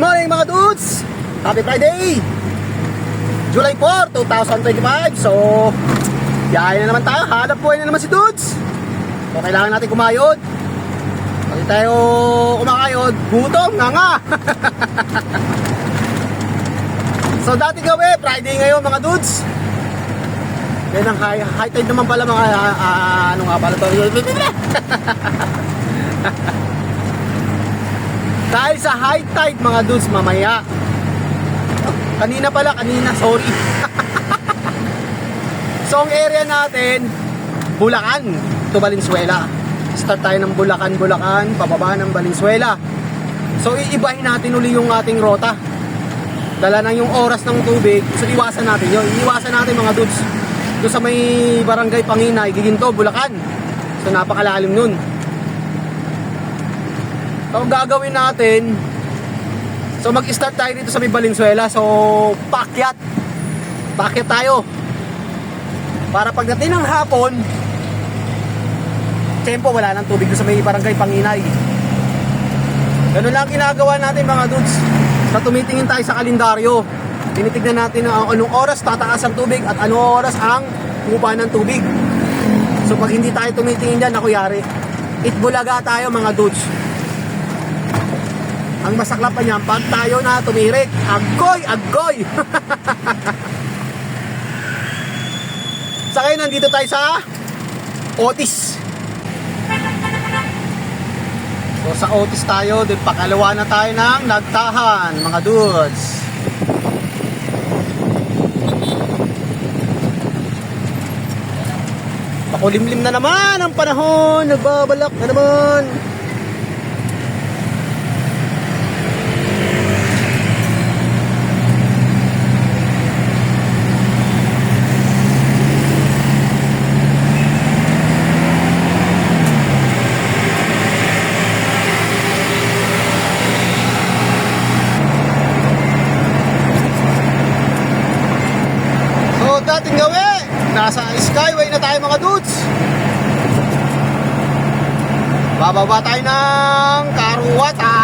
morning mga dudes! Happy Friday! July 4, 2025 So, biyahe na naman tayo. Hanap buhay na naman si dudes! So, kailangan natin kumayod. Pag tayo kumakayod Gutom, nga nga! So, dati gawi Friday ngayon mga dudes! Yan ang high, high tide naman pala mga ah, Ano nga pala to Dahil sa high tide mga dudes mamaya Kanina pala, kanina, sorry. so, ang area natin, Bulacan to Valenzuela. Start tayo ng Bulacan, Bulacan, pababa ng Valenzuela. So, iibahin natin uli yung ating rota. Dala na yung oras ng tubig. So, iwasan natin yun. Iwasan natin mga dudes. Doon sa may barangay Panginay, Giginto, Bulacan. So, napakalalim nun. So, ang gagawin natin, So mag-start tayo dito sa may Valenzuela. So pakyat. Pakyat tayo. Para pagdating ng hapon, tempo wala nang tubig sa may barangay Panginay. Ganun lang ginagawa natin mga dudes. Na tumitingin tayo sa kalendaryo. Tinitignan natin ang anong oras tataas ang tubig at anong oras ang buba ng tubig. So pag hindi tayo tumitingin dyan, ako yari. Itbulaga tayo mga dudes. Ang masaklap pa niyan, pag tayo na tumirik, agoy, agoy! sa ngayon, nandito tayo sa Otis. So sa Otis tayo, din pakalawa na tayo ng nagtahan, mga dudes. Pakulimlim na naman ang panahon, nagbabalak na naman. Bababa tayo ng karuwatan.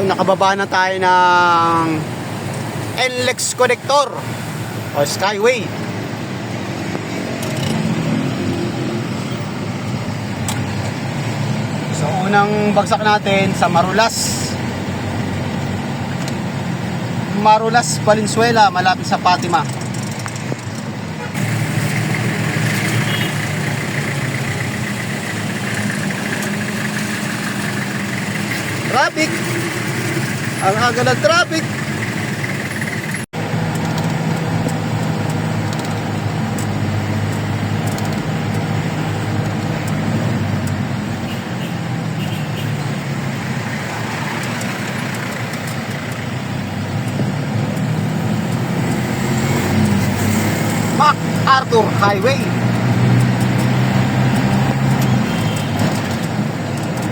So nakababa na tayo ng NLEX connector o Skyway. So unang bagsak natin sa Marulas. Marulas, Valenzuela, malapit sa Fatima. Traffic! Ang aga ng traffic. MacArthur Highway.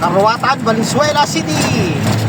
Karuwatan, Valenzuela City.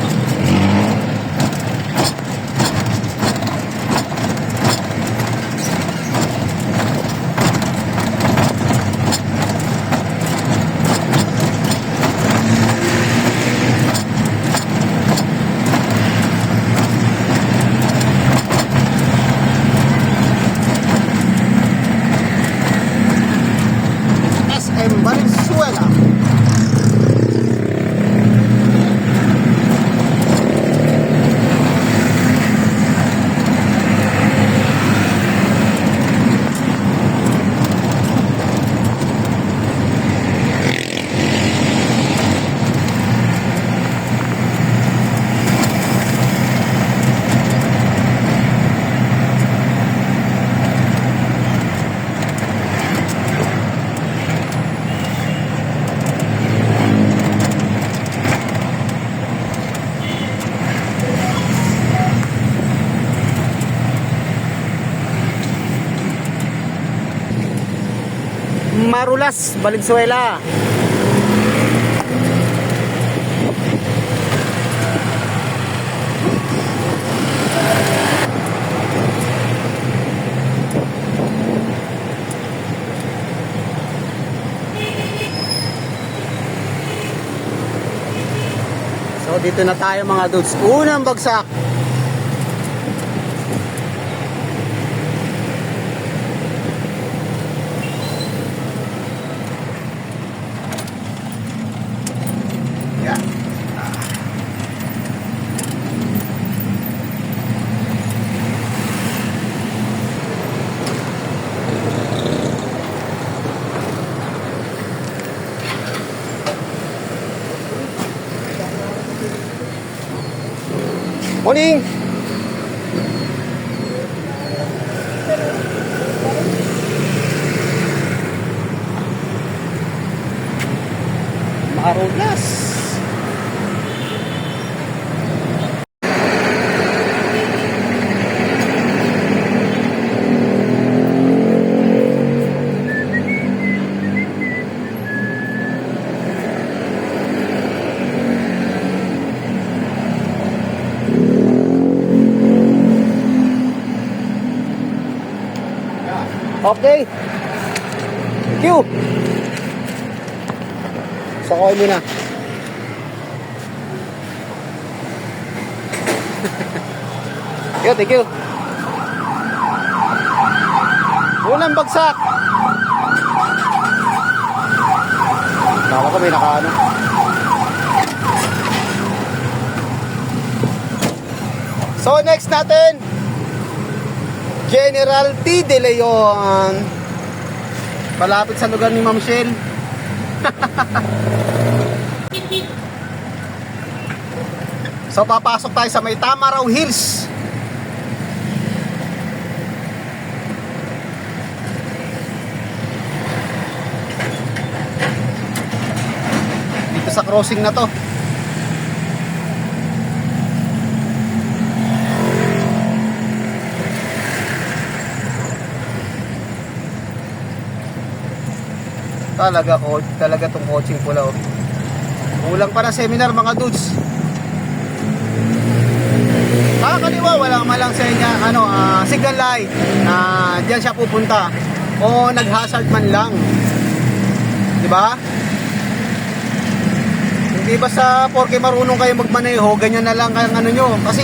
Marulas, Valenzuela. So dito na tayo mga dudes. Unang bagsak. Morning! Marulas! Okay. Thank you. Sakay mo na. Yo, thank you. Unang bagsak. Kala ko may nakaano. So next natin, General T. De Leon. Malapit sa lugar ni Ma'am Shell. so papasok tayo sa may Tamaraw Hills. Dito sa crossing na to. Talaga ko, talaga tong coaching pula oh. Kulang pa na seminar mga dudes. Kakaliwa, walang malang sa inyo, ano, ah, signal light na diyan siya pupunta. O nag-hazard man lang. 'Di ba? Hindi ba sa porke marunong kayo magmaneho, ganyan na lang kayang ano nyo. Kasi,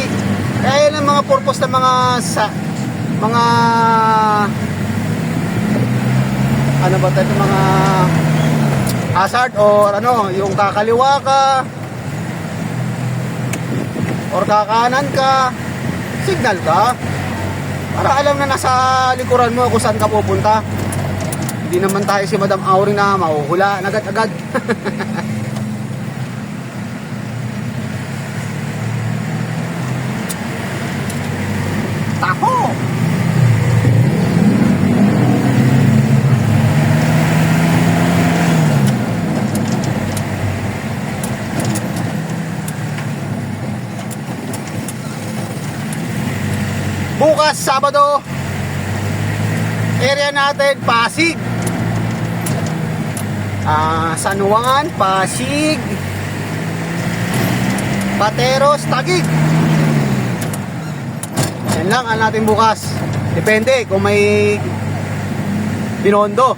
kaya yan ang mga purpose ng mga sa, mga ano ba tayo mga hazard or ano, yung kakaliwa ka or kakanan ka, signal ka. Para alam na nasa likuran mo kung saan ka pupunta. Hindi naman tayo si Madam Auri na mahuhula agad-agad. Bukas, Sabado, area natin, Pasig. Ah, San Juan, Pasig, Pateros, Tagig. Yan lang ang natin bukas. Depende kung may binondo.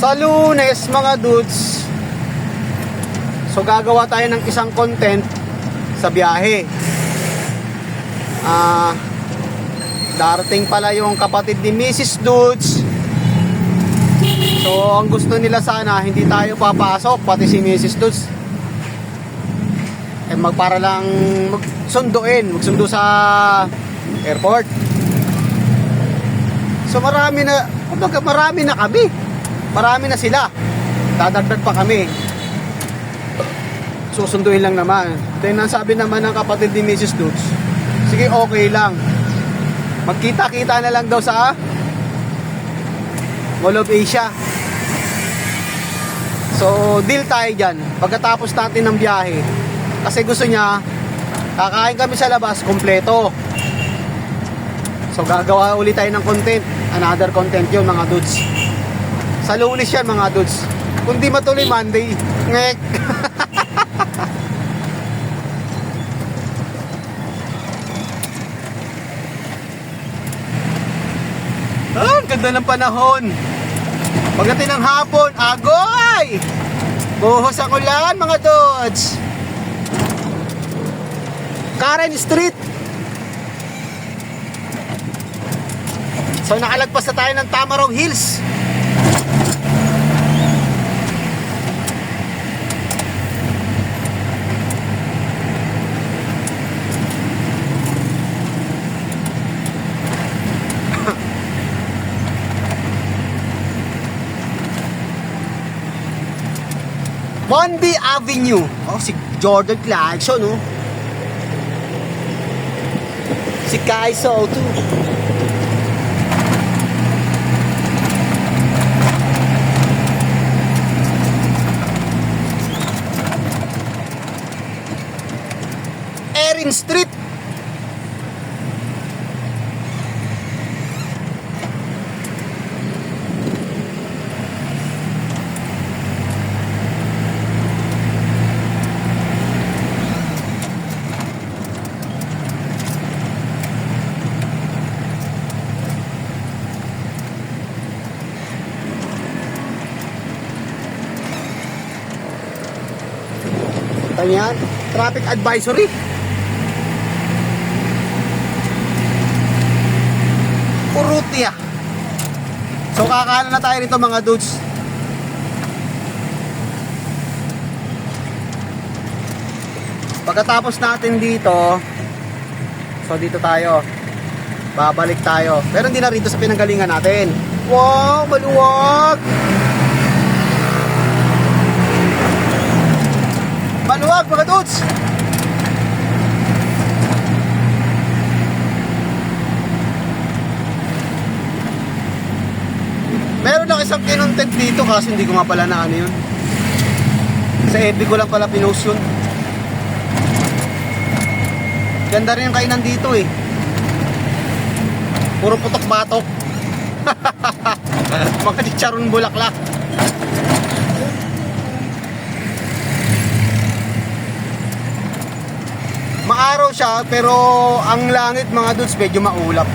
Sa lunes mga dudes So gagawa tayo ng isang content sa biyahe Ah Darating pala yung kapatid ni Mrs. Dudes So ang gusto nila sana hindi tayo papasok pati si Mrs. Dudes Eh magpara lang magsunduin Magsundo sa airport So marami na kumbaga marami na kami marami na sila dadagdag pa kami susunduin lang naman then ang sabi naman ng kapatid ni Mrs. Dutz sige okay lang magkita-kita na lang daw sa Mall of Asia So, deal tayo dyan. Pagkatapos natin ng biyahe, kasi gusto niya, kakain kami sa labas, kompleto. So, gagawa ulit tayo ng content. Another content yun, mga dudes. Sa lunes yan, mga dudes. Kung di matuloy Monday, ngek. ah, ganda ng panahon. Pagdating ng hapon, agoy! Buhos ang ulan, mga dudes. Karen Street. So nakalagpas na tayo ng Tamaraw Hills. Bondi Avenue. Oh, si Jordan Clarkson, oh. Si Kaiso, too. Erin Street. Ito yan. Traffic advisory. Urrutia. So kakanan na tayo rito mga dudes. Pagkatapos natin dito, so dito tayo. Babalik tayo. Pero hindi na rito sa pinanggalingan natin. Wow, maluwag! Maluwag mga dudes! Meron lang isang kinontent dito kasi hindi ko nga pala na ano yun. Sa FB ko lang pala pinost yun. Ganda rin yung kainan dito eh. Puro putok-batok. Mga chicharon bulaklak. Maaraw siya pero ang langit mga dudes medyo maulap.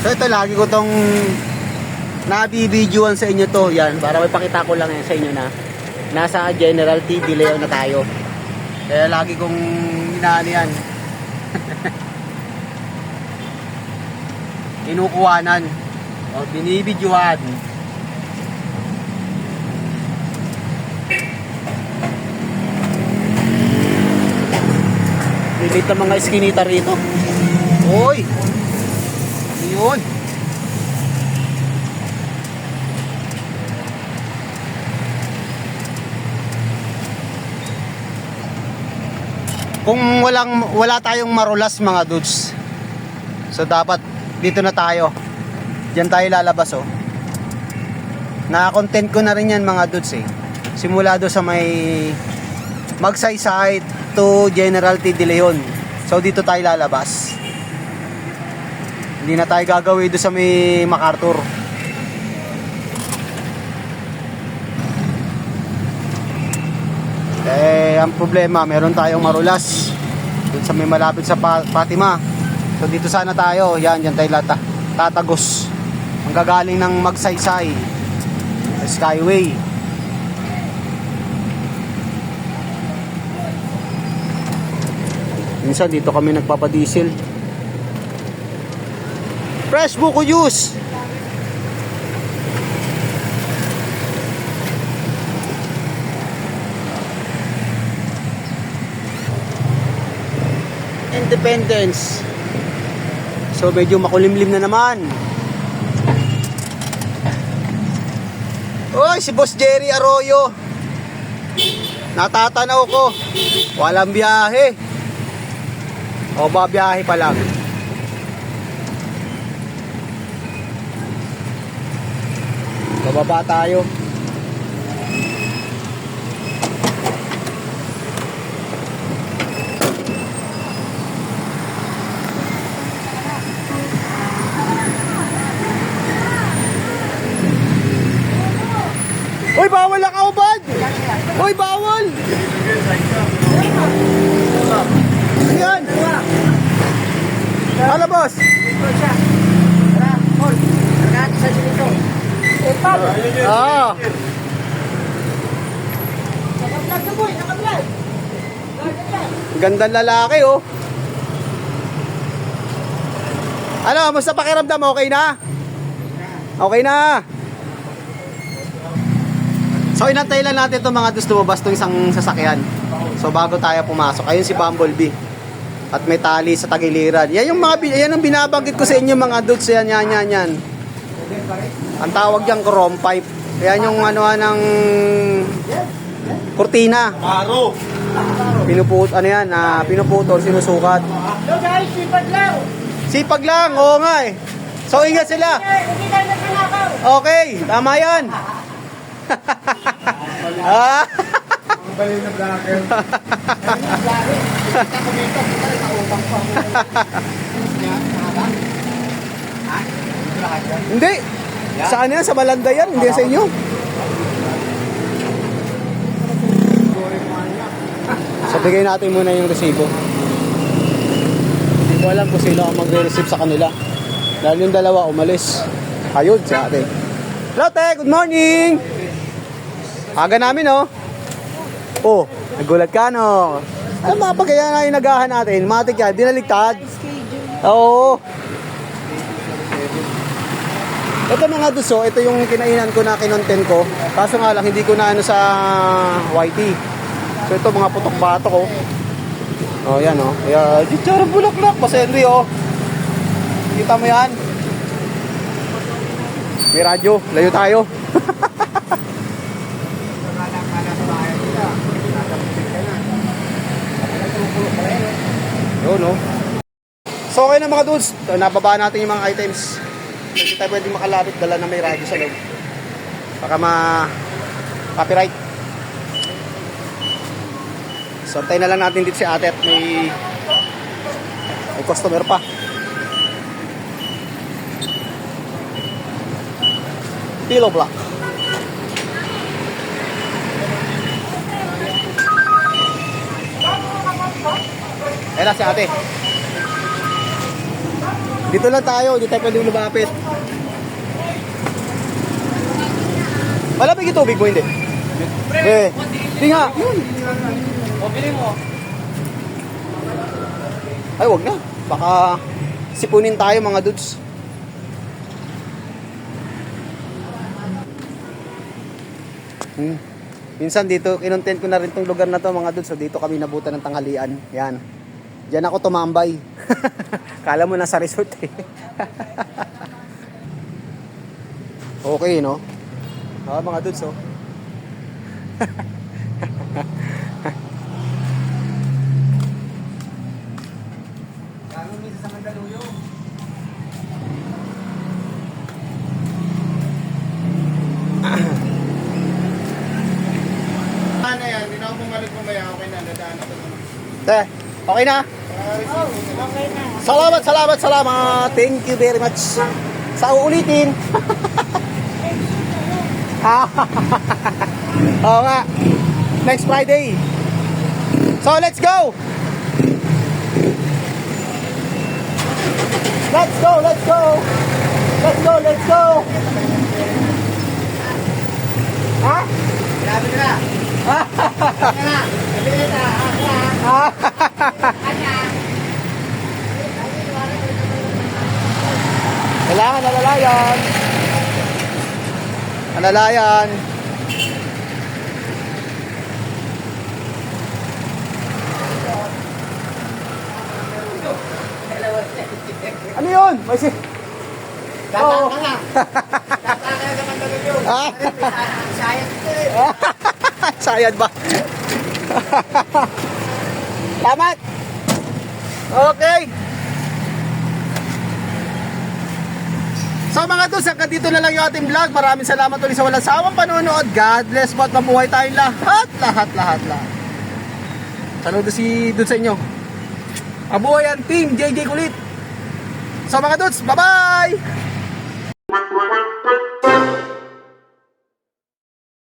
So ito lagi ko tong nabibidyoan sa inyo to yan para may pakita ko lang yan sa inyo na nasa General T. De Leon na tayo. Kaya lagi kong inaano yan. Inukuwanan. O binibidyoan. Lilit ng mga eskinita rito. Hoy! Yun. Kung walang wala tayong marulas mga dudes. So dapat dito na tayo. Diyan tayo lalabas oh. Na-content ko na rin yan mga dudes eh. Simula do sa may Magsaysay to General T. De Leon. So dito tayo lalabas. Hindi na tayo gagawin doon sa may MacArthur. Eh, ang problema, meron tayong marulas. Doon sa may malapit sa Fatima. So dito sana tayo. Yan, yan tayo lata. Tatagos. Ang gagaling ng Magsaysay. Skyway. Minsan dito kami nagpapadiesel. Fresh buko juice. Independence. So medyo makulimlim na naman. Uy, si Boss Jerry Arroyo. Natatanaw ko. Walang biyahe. O ba biyahe pa lang. Bababa tayo. Uy, bawal ang kaubad! Uy, bawal! Yan! Ano, boss? Ah! Gandang lalaki, oh. Ano, musta pakiramdam? Okay na? Okay na. So inantay lang natin itong mga gusto lumabas itong isang sasakyan. So bago tayo pumasok, ayun si Bumblebee. At may tali sa tagiliran. Yan yung mga yan ang binabanggit ko sa inyo mga dudes yan yan yan yan. Ang tawag diyan chrome pipe. Yan yung ano ng kurtina. Paro. Pinuput ano yan, ah, pinuputol, sinusukat. Hello guys, sipag lang! Sipag lang, oo nga eh. So ingat sila. Okay, tama yan. ah, Balik na vlogger. hindi. Saan yan? Sa Balanda yan, hindi sa inyo. So bigay natin muna yung resibo. Hindi ko alam kung sino ang magre-receive sa kanila. Dahil yung dalawa umalis. Ayun, si ate. Hello, te. Good morning. Aga namin, oh. Oh, nagulat ka, no? Ano mga pagkaya na yung nagahan natin? Matik yan, dinaligtad. Oo. Ito mga duso, ito yung kinainan ko na kinontent ko. Kaso nga lang, hindi ko na ano sa YT. So ito mga putok bato ko. Oh, yan oh. Kaya, chicharo bulaklak. Pasendri oh. Kita mo yan? May radyo. Layo tayo. Yun oh. So okay na mga dudes. Nababa natin yung mga items. Hindi tayo pwedeng makalapit. Dala na may radyo sa loob. Baka ma... Copyright. So, tayo na lang natin dito si ate at may... May customer pa. Pillow block. Ayan na si ate. Dito lang tayo, hindi tayo pwedeng lumapit. Malamig yung tubig mo, hindi? Eh, hindi nga. O, bili mo. Ay, wag na. Baka sipunin tayo mga dudes. Hmm. Minsan dito, kinontent ko na rin tong lugar na to mga dudes. So dito kami nabutan ng tanghalian. Yan. Diyan ako tumambay. Kala mo nasa resort eh. okay, no? Ah, mga dudes, oh. Gano'n minsan sa Mandaluyong. Ano yan? Hindi na ako bumalik mamaya. Okay na. Nadaan ako naman. Te, okay na? Oh, okay na. Salamat, salamat, salamat. Thank you very much. Sa uulitin. Oo nga. Next Friday. So, let's go. Let's go, let's go. Let's go, let's go. Ha? Grabe na. Grabe na. Bili na. Kailangan alalayan. Alalayan. Ano yun? May si... Oo. Ah, eh. sayad ba? Salamat! Okay! So mga tools, hanggang dito na lang yung ating vlog. Maraming salamat ulit sa walang sawang panonood. God bless po at mabuhay tayong lahat, lahat, lahat, lahat. Saludo si Dudes sa inyo. Mabuhay ang team JJ Kulit. So mga dudes, bye-bye!